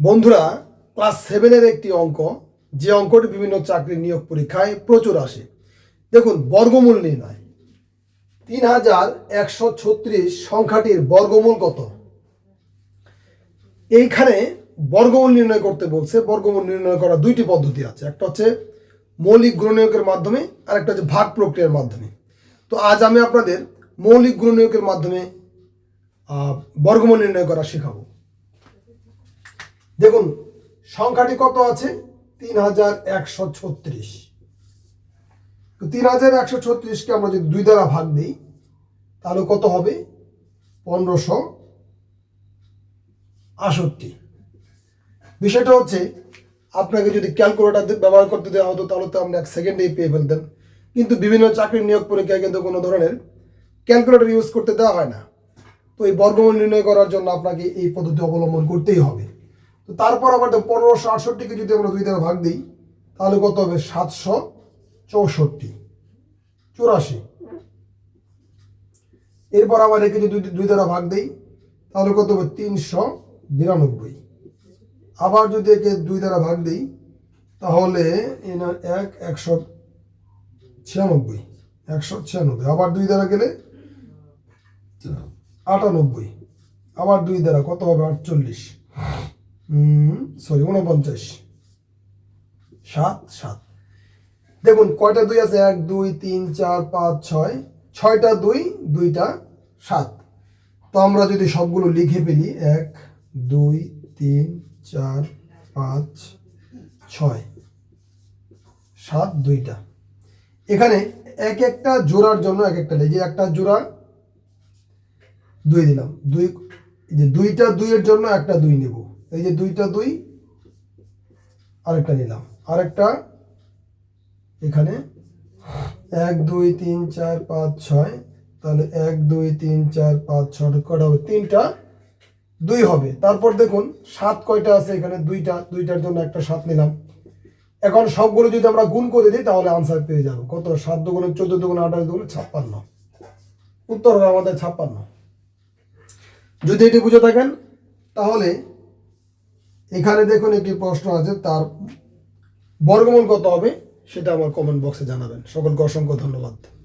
বন্ধুরা ক্লাস সেভেনের একটি অঙ্ক, যে অঙ্কটি বিভিন্ন চাকরির নিয়োগ পরীক্ষায় প্রচুর আসে। দেখুন, বর্গমূল নির্ণয়। তিন হাজার একশো ছত্রিশ সংখ্যাটির বর্গমূল কত? এইখানে বর্গমূল নির্ণয় করতে বলছে, বর্গমূল নির্ণয় করার দুইটি পদ্ধতি আছে। একটা হচ্ছে মৌলিক গুণনীয়কের মাধ্যমে আর একটা হচ্ছে ভাগ প্রক্রিয়ার মাধ্যমে। তো আজ আমি আপনাদের মৌলিক গুণনীয়কের মাধ্যমে বর্গমূল নির্ণয় করা শেখাবো। দেখুন, সংখ্যাটি কত আছে? তিন হাজার একশো ছত্রিশ। তিন হাজার একশো ছত্রিশকে আমরা যদি দুই দ্বারা ভাগ দিই, তাহলে কত হবে? পনেরোশো আষট্টি। বিষয়টা হচ্ছে, আপনাকে যদি ক্যালকুলেটার ব্যবহার করতে দেওয়া হতো, তাহলে তো আপনি এক সেকেন্ডেই পেয়ে ফেলতেন। কিন্তু বিভিন্ন চাকরির নিয়োগ পরীক্ষায় কিন্তু কোনো ধরনের ক্যালকুলেটর ইউজ করতে দেওয়া হয় না। তো এই বর্গমূল নির্ণয় করার জন্য আপনাকে এই পদ্ধতি অবলম্বন করতেই হবে। তো তারপর আবার পনেরোশো আটষট্টিকে যদি আমরা দুই দ্বারা ভাগ দিই, তাহলে কত হবে? সাতশো চৌষট্টি। চুরাশি। এরপর আবার একে যদি দুই- দ্বারা ভাগ দিই, তাহলে কত হবে? তিনশো বিরানব্বই। আবার যদি একে দুই দ্বারা ভাগ দিই, তাহলে এনার এক একশো ছিয়ানব্বই। একশো ছিয়ানব্বই। আবার দুই দ্বারা গেলে আটানব্বই। আবার দুই দ্বারা কত হবে? আটচল্লিশ। সরি উনপঞ্চাশ সাত সাত। দেখুন, কয়টা দুই আছে? এক, দুই, তিন, চার, পাঁচ, ছয়। ছয়টা দুই, দুইটা সাত। তো আমরা যদি সবগুলো লিখে ফেলি, এক, দুই, তিন, চার, পাঁচ, ছয়। সাত, দুইটা। এখানে এক একটা জোড়ার জন্য এক একটা যে একটা জোড়া দুই দিলাম। দুই যে দুইটা দুইয়ের জন্য একটা দুই নেব। এই যে দুইটা দুই, আরেকটা নিলাম। আরেকটা এখানে। এক, দুই, তিন, চার, পাঁচ, ছয়। তাহলে এক, দুই, তিন, চার, পাঁচ, ছয়, কটা হবে? তিনটা দুই হবে। তারপর দেখুন, সাত কয়টা আছে এখানে? দুইটা, দুইটার জন্য একটা সাত নিলাম। এখন সবগুলো যদি আমরা গুণ করে দিই, তাহলে আনসার পেয়ে যাব। কত? সাত দুগুণে চোদ্দ দুগুণে আঠাশ দুগুণে ছাপ্পান্ন। উত্তর হবে আমাদের ছাপ্পান্ন। যদি এটি বুঝে থাকেন, তাহলে এখানে দেখুন একটি প্রশ্ন আছে, তার বর্গমূল কত হবে? সেটা আমার কমেন্ট বক্সে জানাবেন। সকলকে অসংখ্য ধন্যবাদ।